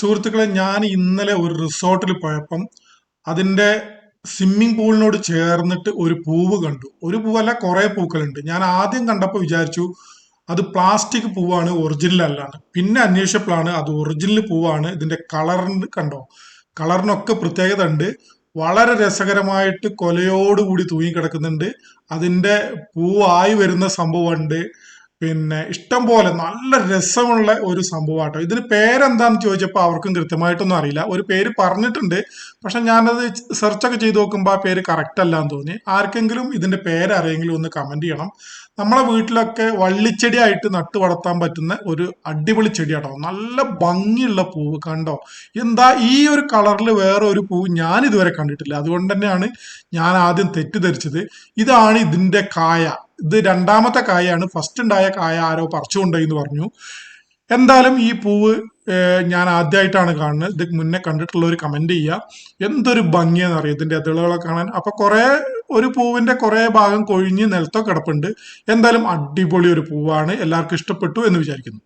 സുഹൃത്തുക്കളെ ഞാൻ ഇന്നലെ ഒരു റിസോർട്ടിൽ പോയപ്പം അതിന്റെ സ്വിമ്മിംഗ് പൂളിനോട് ചേർന്നിട്ട് ഒരു പൂവ് കണ്ടു. ഒരു പൂവല്ല കുറെ പൂക്കളുണ്ട്. ഞാൻ ആദ്യം കണ്ടപ്പോൾ വിചാരിച്ചു അത് പ്ലാസ്റ്റിക് പൂവാണ് ഒറിജിനൽ അല്ലാണ് പിന്നെ അന്വേഷിച്ചപ്പോഴാണ് അത് ഒറിജിനൽ പൂവാണ്. ഇതിന്റെ കളറിന് കണ്ടോ? കളറിനൊക്കെ പ്രത്യേകത ഉണ്ട്. വളരെ രസകരമായിട്ട് കൊലയോടുകൂടി തൂങ്ങി കിടക്കുന്നുണ്ട് അതിന്റെ പൂവായി വരുന്ന സംഭവമുണ്ട്. പിന്നെ ഇഷ്ടം പോലെ നല്ല രസമുള്ള ഒരു സംഭവമാട്ടോ ഇതിന് പേരെന്താന്ന് ചോദിച്ചപ്പോൾ അവർക്കും കൃത്യമായിട്ടൊന്നും അറിയില്ല. ഒരു പേര് പറഞ്ഞിട്ടുണ്ട്. പക്ഷെ ഞാനത് സെർച്ചൊക്കെ ചെയ്ത് നോക്കുമ്പോൾ ആ പേര് കറക്റ്റ് അല്ല എന്ന് തോന്നി. ആർക്കെങ്കിലും ഇതിന്റെ പേര് അറിയെങ്കിലും ഒന്ന് കമന്റ് ചെയ്യണം. നമ്മളെ വീട്ടിലൊക്കെ വള്ളിച്ചെടിയായിട്ട് നട്ടു വളർത്താൻ പറ്റുന്ന ഒരു അടിപൊളി ചെടിയാട്ടോ. നല്ല ഭംഗിയുള്ള പൂവ് കണ്ടോ? എന്താ ഈ ഒരു കളറിൽ വേറെ ഒരു പൂവ് ഞാൻ ഇതുവരെ കണ്ടിട്ടില്ല. അതുകൊണ്ട് തന്നെയാണ് ഞാൻ ആദ്യം തെറ്റിദ്ധരിച്ചത്. ഇതാണ് ഇതിന്റെ കായ. ഇത് രണ്ടാമത്തെ കായയാണ് ഫസ്റ്റ് ഉണ്ടായ കായ ആരോ പറിച്ചുകൊണ്ട് എന്ന് പറഞ്ഞു. എന്തായാലും ഈ പൂവ് ഞാൻ ആദ്യമായിട്ടാണ് കാണുന്നത്. ഇത് മുന്നേ കണ്ടിട്ടുള്ള ഒരു കമന്റ് ചെയ്യുക. എന്തൊരു ഭംഗിയാണെന്ന് അറിയാം? ഇതിന്റെ അതിളുകളൊക്കെ കാണാൻ. അപ്പൊ കുറേ ഒരു പൂവിന്റെ കുറേ ഭാഗം കൊഴിഞ്ഞ് നിലത്തൊക്കെ കിടപ്പുണ്ട്. എന്തായാലും അടിപൊളി ഒരു പൂവാണ്. എല്ലാവർക്കും ഇഷ്ടപ്പെട്ടു എന്ന് വിചാരിക്കുന്നു.